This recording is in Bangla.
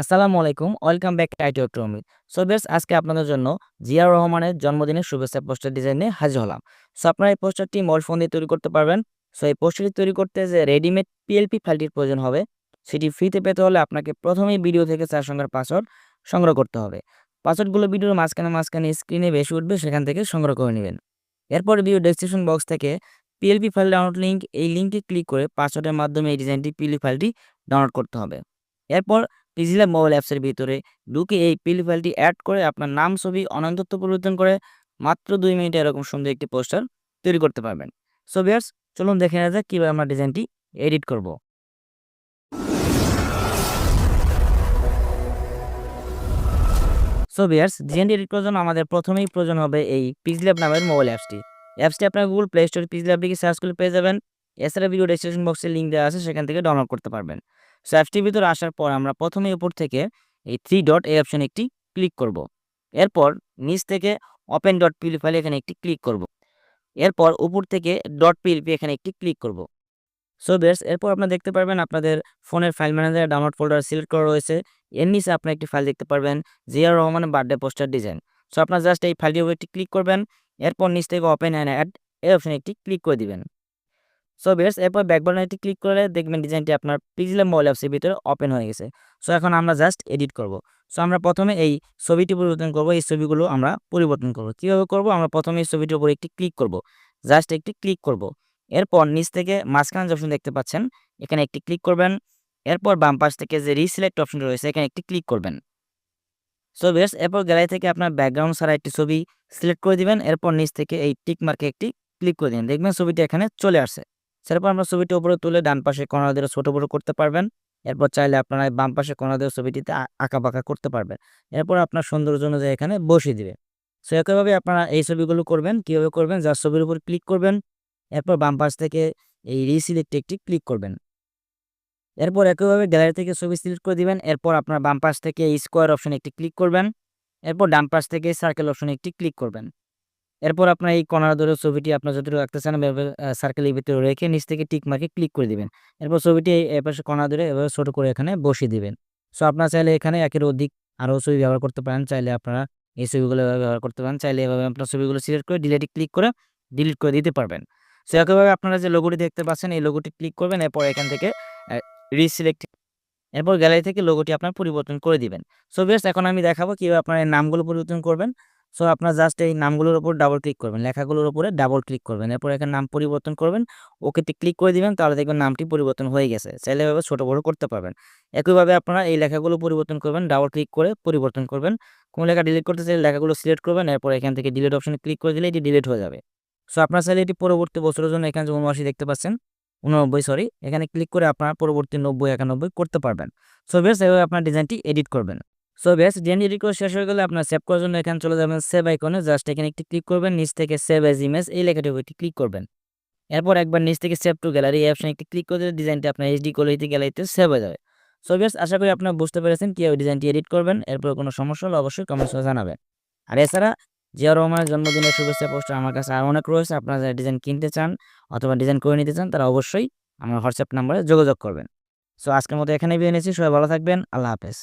আসসালামু আলাইকুম, ওয়েলকাম ব্যাক টাইটো ট্রমি। সো বেস আজকে আপনাদের জন্য জিয়া রহমানের জন্মদিনের শুভেচ্ছা পোস্টার ডিজাইন হাজির হলাম। সো আপনারা এই পোস্টারটি মোবাইল ফোন দিয়ে তৈরি করতে পারবেন। সো এই পোস্টারটি তৈরি করতে যে রেডিমেড পিএলপি ফাইলটির প্রয়োজন হবে, সেটি ফ্রিতে পেতে হলে আপনাকে প্রথমেই ভিডিও থেকে চার সংখ্যার পাসওয়ার্ড সংগ্রহ করতে হবে। পাসওয়ার্ডগুলো ভিডিওর মাঝখানে মাঝখানে স্ক্রিনে বেশি উঠবে, সেখান থেকে সংগ্রহ করে নেবেন। এরপর ভিডিও ডেসক্রিপশন বক্স থেকে পিএলপি ফাইল ডাউনলোড লিঙ্ক এই লিঙ্কে ক্লিক করে পাসওয়ার্ডের মাধ্যমে এই ডিজাইনটি পিএলপি ফাইলটি ডাউনলোড করতে হবে। এরপর ডিজিটাল মোবাইল অ্যাপসের ভিতরে ঢুকে এই পিএলপি ফাইলটি অ্যাড করে আপনার নাম, ছবি অনন্তত্ব পরিবর্তন করে মাত্র দুই মিনিটে এরকম সুন্দর একটি পোস্টার তৈরি করতে পারবেন। সো বিয়ার্স চলুন দেখে নেওয়া যাক কীভাবে আমরা ডিজাইনটি এডিট করব। সো বিয়ার্স ডিজাইনটি এডিট করার জন্য আমাদের প্রথমেই প্রয়োজন হবে এই পিক্সল্যাব নামের মোবাইল অ্যাপসটি অ্যাপসটি আপনার গুগল প্লে স্টোর পিক্সল্যাব লিখে সার্চ করে পেয়ে যাবেন। এছাড়া ভিডিও ডেসক্রিপশন বক্সে লিঙ্ক দেওয়া আছে, সেখান থেকে ডাউনলোড করতে পারবেন। সো অ্যাপসটির ভিতরে আসার পর আমরা প্রথমে উপর থেকে এই থ্রি ডট এই অপশানে একটি ক্লিক করব। এরপর নিচ থেকে ওপেন ডট পিএলপি ফাইল এখানে একটি ক্লিক করব। এরপর উপর থেকে ডট পিএলপি এখানে একটি ক্লিক করব। সো বেস এরপর আপনারা দেখতে পারবেন আপনাদের ফোনের file manager download folder select করা রয়েছে এর নিচে আপনি একটি ফাইল দেখতে পারবেন জিয়ার রহমানের বার্থডে পোস্টার ডিজাইন সো আপনার জাস্ট এই ফাইলটির উপর একটি ক্লিক করবেন, এরপর নিচ থেকে ওপেন অ্যান্ড অ্যাড এই অপশানে একটি ক্লিক করে দিবেন সো বেস এরপর ব্যাক বাটনে ক্লিক করলে দেখবেন ডিজাইনটি আপনার পিক্সেলের মোবাইল অ্যাপসের ভিতরে ওপেন হয়ে গেছে। সো এখন আমরা জাস্ট এডিট করব। সো আমরা প্রথমে এই ছবিটি পরিবর্তন করব। এই ছবিগুলো আমরা পরিবর্তন করব। কীভাবে করব? আমরা প্রথমে এই ছবিটির উপর একটি ক্লিক করব। জাস্ট একটি ক্লিক করব। এরপর নিচ থেকে মাঝখানে যে অপশন দেখতে পাচ্ছেন, এখানে একটি ক্লিক করবেন। এরপর বাম পাশ থেকে যে রিসিলেক্ট অপশন রয়েছে, এখানে একটি ক্লিক করবেন। সো বেস এরপর গ্যালারি থেকে আপনার ব্যাকগ্রাউন্ড ছাড়া একটি ছবি সিলেক্ট করে দিবেন। এরপর নিচ থেকে এই টিক মার্কে একটি ক্লিক করে দিন দেখবেন ছবিটি এখানে চলে আসছে। সেরপর আমরা ছবিটি উপরে তুলে ডান পাশে কোনা দিয়ে ছোট বড় করতে পারবেন। এরপর চাইলে আপনারা বাম পাশে কোনা দিয়ে ছবিটিতে আঁকা বাঁকা করতে পারবেন। এরপর আপনার সৌন্দর্য অনুযায়ী এখানে বসিয়ে দিবে। সো একইভাবে আপনারা এই ছবিগুলো করবেন, কীভাবে করবেন? যার ছবির উপর ক্লিক করবেন। এরপর বাম পাশ থেকে এই রিসিলেক্ট একটি ক্লিক করবেন। এরপর একইভাবে গ্যালারি থেকে ছবি সিলেক্ট করে দিবেন। এরপর আপনার বাম পাশ থেকে স্কোয়ার অপশনে একটি ক্লিক করবেন। এরপর ডান পাশ থেকে সার্কেল অপশনে একটি ক্লিক করবেন। এরপর আপনার এই কর্নার ধরে ছবিটি আপনার যতটুকু রাখতে চান সার্কেলের ভিতরে রেখে নিচ থেকে টিক মার্কে ক্লিক করে দিবেন। এরপর ছবিটি এই পাশে কর্নার ধরে এভাবে ছোটো করে এখানে বসিয়ে দিবেন। সো আপনার চাইলে এখানে একের অধিক আরও ছবি ব্যবহার করতে পারেন। চাইলে আপনারা এই ছবিগুলো ব্যবহার করতে পারেন। চাইলে এভাবে আপনার ছবিগুলো সিলেক্ট করে ডিলেটে ক্লিক করে ডিলিট করে দিতে পারবেন। সো একইভাবে আপনারা যে লোগোটি দেখতে পাচ্ছেন, এই লোগোটি ক্লিক করবেন। এরপর এখান থেকে রিসিলেক্ট এরপর গ্যালারি থেকে লোগোটি আপনার পরিবর্তন করে দিবেন। সো বেশ, এখন আমি দেখাবো কীভাবে আপনার নামগুলো পরিবর্তন করবেন। সো আপনার জাস্ট এই নামগুলোর উপর ডাবল ক্লিক করবেন, লেখাগুলোর উপরে ডাবল ক্লিক করবেন। এরপর এখানে নাম পরিবর্তন করবেন, ওকেতে ক্লিক করে দিবেন, তাহলে দেখবেন নামটি পরিবর্তন হয়ে গেছে। চাইলে এভাবে ছোটো বড়ো করতে পারবেন। একইভাবে আপনারা এই লেখাগুলো পরিবর্তন করবেন ডাবল ক্লিক করে পরিবর্তন করবেন। কোন লেখা ডিলিট করতে চাইলে লেখাগুলো সিলেক্ট করবেন, এরপর এখান থেকে ডিলিট অপশনে ক্লিক করে দিলে এটি ডিলিট হয়ে যাবে। সো আপনার চাইলে এটি পরবর্তী বছরের জন্য এখানে যে উনআশি দেখতে পাচ্ছেন, উননব্বই সরি এখানে ক্লিক করে আপনারা পরবর্তী নব্বই, একানব্বই করতে পারবেন। সো বেশ, এভাবে আপনার ডিজাইনটি এডিট করবেন। সো ডিজাইন এডিট করে শেষ হয়ে গেলে। আপনার সেভ করার জন্য এখানে চলে যাবেন সেভ আইকনে জাস্ট এখানে একটি ক্লিক করবেন, নিচ থেকে সেভ এজ ইমেজ এই লেখাটি ক্লিক করবেন। এরপর একবার নিচ থেকে সেভ টু গ্যালারি এই অপশনে একটি ক্লিক করে দিলে ডিজাইনটি আপনার এইচডি কোয়ালিটি গ্যালারিতে সেভ হয়ে যাবে। সো বেশ, আশা করি আপনার বুঝতে পেরেছেন কীভাবে ডিজাইনটি এডিট করবেন। এরপর কোনো সমস্যা হলে অবশ্যই কমেন্টস জানাবেন। আর এছাড়া, জিয়া রহমানের জন্মদিনের শুভেচ্ছা পোস্টার আমার কাছে আর অনেক রয়েছে। আপনারা যারা ডিজাইন কিনতে চান অথবা ডিজাইন করে নিতে চান, তারা অবশ্যই আমার হোয়াটসঅ্যাপ নাম্বারে যোগাযোগ করবেন। সো আজকের মতো এখানেই বিয়ে নিয়েছি সবাই ভালো থাকবেন। আল্লাহ হাফেজ।